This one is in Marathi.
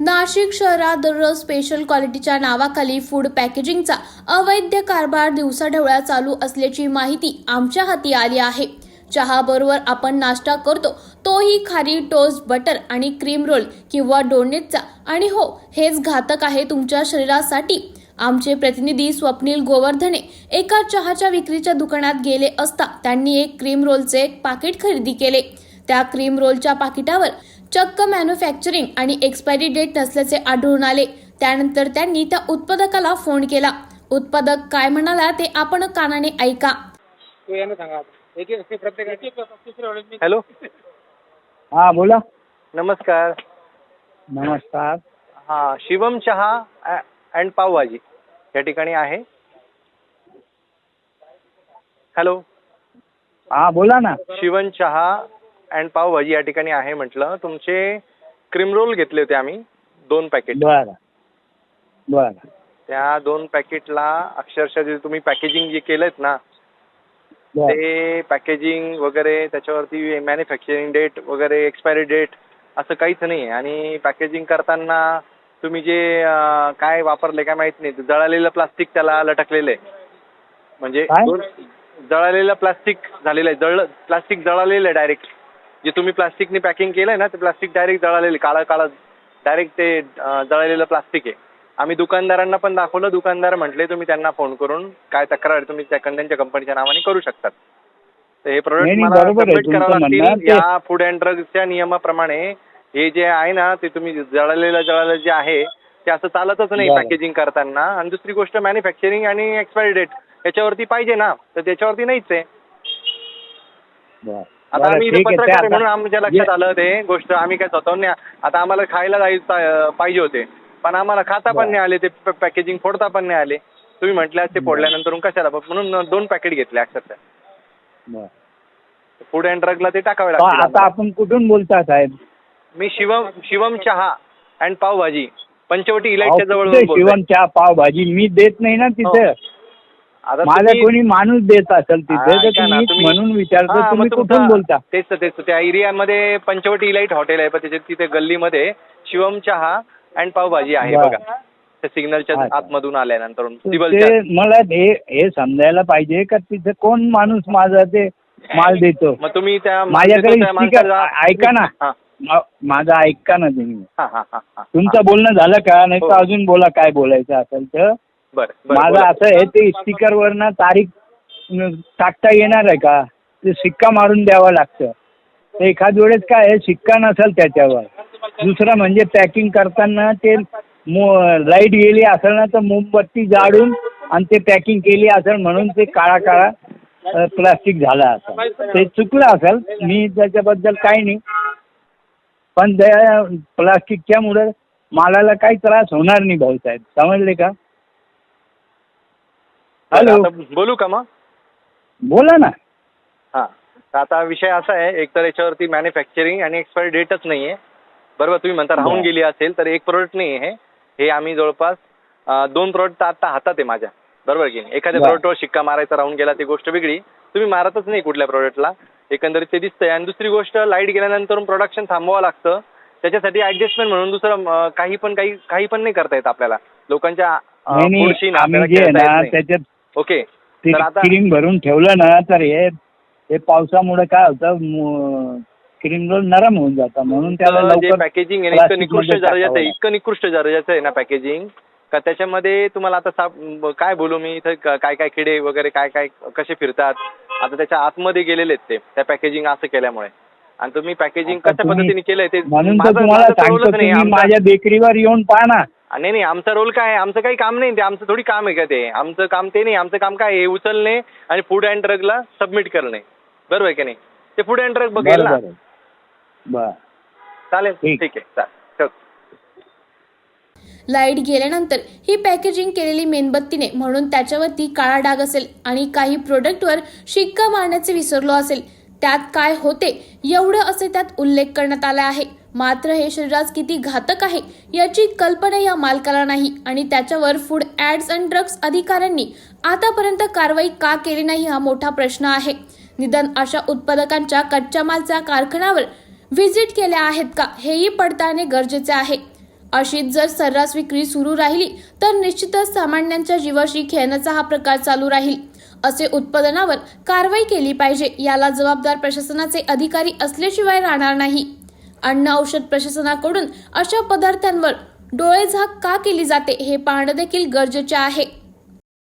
नाशिक शहरात दररोज स्पेशल क्वालिटीच्या नावाखाली फूड पॅकेजिंगचा अवैध कारभार दिवसाढवळ्या चालू असल्याची माहिती आमच्या हाती आली आहे. चहा बरोबर आपण नाश्ता करतो तोही खारी टोस्ट बटर आणि क्रीम रोल किंवा डोनेटचा आणि हो हेच घातक आहे तुमच्या शरीरासाठी. आमचे प्रतिनिधी स्वप्नील गोवर्धने एका चहाच्या विक्रीच्या दुकानात गेले असता त्यांनी एक क्रीम रोलचे एक पाकिट खरेदी केले. त्या क्रीम रोलच्या पाकिटावर चक्क मॅन्युफॅक्चरिंग आणि एक्सपायरी डेट नसल्याचे आढळून आले. त्यानंतर त्यांनी त्या उत्पादकाला फोन केला. उत्पादक काय म्हणाला ते आपण कानाने ऐका. तो यानं सांगा आता. एक एक प्रत्येक हॅलो? हा बोला. नमस्कार. नमस्कार. हां शिवम चहा अँड पावभाजी या ठिकाणी आहे. हॅलो? हा बोला ना. शिवन चहा अँड पावभाजी या ठिकाणी आहे म्हटलं. तुमचे क्रीम रोल घेतले होते आम्ही. दोन पॅकेट बर. बर. त्या दोन पॅकेटला अक्षरशः जे तुम्ही पॅकेजिंग जे केलंत ना ते पॅकेजिंग वगैरे त्याच्यावरती मॅन्युफॅक्चरिंग डेट वगैरे एक्सपायरी डेट असं काहीच नाही आहे आणि पॅकेजिंग करताना तुम्ही जे अं, काय वापरले काय माहीत नाही. जळालेलं प्लास्टिक त्याला लटकलेलं आहे. म्हणजे काय? दोन जळालेलं प्लास्टिक झालेलं आहे. जळ प्लास्टिक जळालेलं आहे डायरेक्ट जे तुम्ही प्लास्टिकने पॅकिंग केलं आहे ना ते प्लास्टिक डायरेक्ट जळालेलं काळं काळं डायरेक्ट ते जळालेलं प्लास्टिक आहे. आम्ही दुकानदारांना पण दाखवलं दुकानदार म्हटले तुम्ही त्यांना फोन करून काय तक्रार तुम्ही त्या त्यांच्या कंपनीच्या नावाने करू शकतात. तर हे प्रोडक्ट मला सबमिट करावं. लागतील. या फूड अँड ड्रग्सच्या नियमाप्रमाणे हे जे आहे ना ते तुम्ही जळालेलं जळालेलं जे आहे ते असं चालतच नाही. पॅकेजिंग करताना. आणि दुसरी गोष्ट मॅन्युफॅक्चरिंग आणि एक्सपायरी डेट याच्यावरती पाहिजे ना तर त्याच्यावरती नाहीच आहे. आता आम्ही इथे ठीक आहे. ते पत्रकार आहे आता- म्हणून आमच्या लक्षात आलं ते गोष्ट आम्ही काय स्वतःहून नाही आता आम्हाला खायला जायचं पाहिजे होते पण आम्हाला खाता पण. नाही आले ते पॅकेजिंग फोडता पण नाही आले तुम्ही म्हटलं ते. फोडल्यानंतर कशाला म्हणून दोन पॅकेट घेतले अक्षरशः बर. फूड अँड ड्रगला ते टाकावे पण लागतील आता आम्हाला. आपण कुठून बोलता साहेब मी शिवम शिवम चहा अँड पावभाजी पंचवटी इलाइटच्या अहो, जवळ कुठे. शिवम चहा पावभाजी मी देत नाही ना तिथे हो. आता माझा तुम्ही- कोणी माणूस देत असेल तिथे तर ऐका ना, तुम्ही तुम्ही- म्हणून विचारतो हा, मग तुम्ही तुमचा- कुठून बोलता तेच तर, तेच तर. त्या एरियामध्ये पंचवटी इलाइट हॉटेल आहे पण त्याच्या तिथे गल्लीमध्ये शिवम चहा अँड पावभाजी आहे बरं. बघा त्या सिग्नलच्या अच्छा. आतमधून आल्यानंतर ते मला हे हे समजायला पाहिजे का तिथे कोण माणूस माझा ते माल देतो मग तुम्ही त्या माझ्याकडे त्या स्पीकर माणसाला- ऐका ना हा मा- माझं ऐका ना तुम्ही हा हा हा हा तुमचं बोलणं झालं का नाही तर हो. अजून बोला काय बोलायचं असेल तर बरं माझं. असं आहे ते स्पीकरवर ना तारीख टाकता येणार आहे का? ते शिक्का मारून द्यावं लागतं. तर एखाद वेळेस काय आहे शिक्का नसेल त्याच्यावर. दुसरं म्हणजे पॅकिंग करताना ते लाइट गेली असेल ना तर मोमबत्ती जाळून आणि ते पॅकिंग केली असेल म्हणून ते काळा काळा प्लास्टिक झालं असेल. ते चुकलं असेल मी त्याच्याबद्दल काही नाही. पण त्या प्लास्टिकच्यामुळे मालाला काही त्रास होणार नाही भाऊसाहेब. समजले का? हॅलो बोलू का मग? बोला ना. हां. आता विषय असा आहे एक तर याच्यावरती मॅन्युफॅक्चरिंग आणि एक्सपायरी डेटच नाही आहे बरोबर तुम्ही म्हणता राहून. गेली असेल तर एक प्रोडक्ट नाही आहे हे आम्ही जवळपास दोन प्रोडक्ट आता हातात आहे माझ्या. बरोबर की नाही? एखाद्या. प्रोडक्टवर शिक्का मारायचा राहून गेला ती गोष्ट वेगळी. तुम्ही मारतच नाही कुठल्या प्रोडक्टला एकंदरीत ते दिसतंय. आणि दुसरी गोष्ट लाइट गेल्यानंतर प्रोडक्शन थांबवावं लागतं. त्याच्यासाठी ॲडजस्टमेंट म्हणून दुसरं काही पण काही काही पण नाही करता येत आपल्याला. लोकांच्या. त्याच्यात ओके. ते तर आता क्रीम भरून ठेवलं ना तर हे हे पावसामुळे काय होतं क्रीम रोल नरम होऊन जातं. म्हणून त्याला जे लवकर पॅकेजिंग आहे ना, इतकं plastic निकृष्टमध्ये दर्जाचं टाकावं आहे इतकं निकृष्ट दर्जाचं आहे ना पॅकेजिंग का त्याच्यामध्ये तुम्हाला आता साप ब- काय बोलू मी इथं क- काय काय किडे वगैरे काय काय कसे फिरतात? आता त्याच्या आतमध्ये गेलेले आहेत ते त्या पॅकेजिंग असं केल्यामुळे. आणि तुम्ही पॅकेजिंग आता कशा तुम्ही- पद्धतीने केलंय ते म्हणून तर माझं- तुम्हाला माझं तर सांगतो रोलच नाही तुम्ही आमचा- माझ्या बेकरीवर येऊन पहा ना. नाही नाही आमचा रोल काय आहे? आमचं काही काम नाही ते आमचं थोडी काम आहे का ते? आमचं काम ते नाही आमचं काम काय आहे? उचलणे आणि फूड अँड ड्रगला सबमिट करणे. बरोबर आहे की नाही? ते फूड अँड ड्रग बघेल ना. बरं बर. चालेल ठीक. ठीक आहे चालेल. ठेवतो. लाइट गेल्यानंतर ही पॅकेजिंग केलेली मेणबत्तीने म्हणून त्याच्यावरती काळा डाग असेल आणि काही प्रोडक्टवर शिक्का मारण्याचे विसरलो असेल. त्यात काय होते एवढं असे त्यात उल्लेख करण्यात आला आहे. मात्र हे शरीरास किती घातक आहे याची कल्पना या मालकाला नाही आणि त्याच्यावर फूड ॲड्स अँड ड्रग्स अधिकाऱ्यांनी आतापर्यंत कारवाई का केली नाही हा मोठा प्रश्न आहे. निदान अशा उत्पादकांच्या कच्च्या मालच्या कारखान्यावर व्हिजिट केल्या आहेत का हेही पडताळणे गरजेचे आहे. अशीच जर सर्रास विक्री सुरू राहिली तर निश्चितच सामान्यांच्या जीवाशी खेळण्याचा हा प्रकार चालू राहील. असे उत्पादनावर कारवाई केली पाहिजे. याला जबाबदार प्रशासनाचे अधिकारी असल्याशिवाय राहणार नाही. अन्न औषध प्रशासनाकडून अशा पदार्थांवर डोळेझाक का केली जाते हे पाहणं देखील गरजेचे आहे.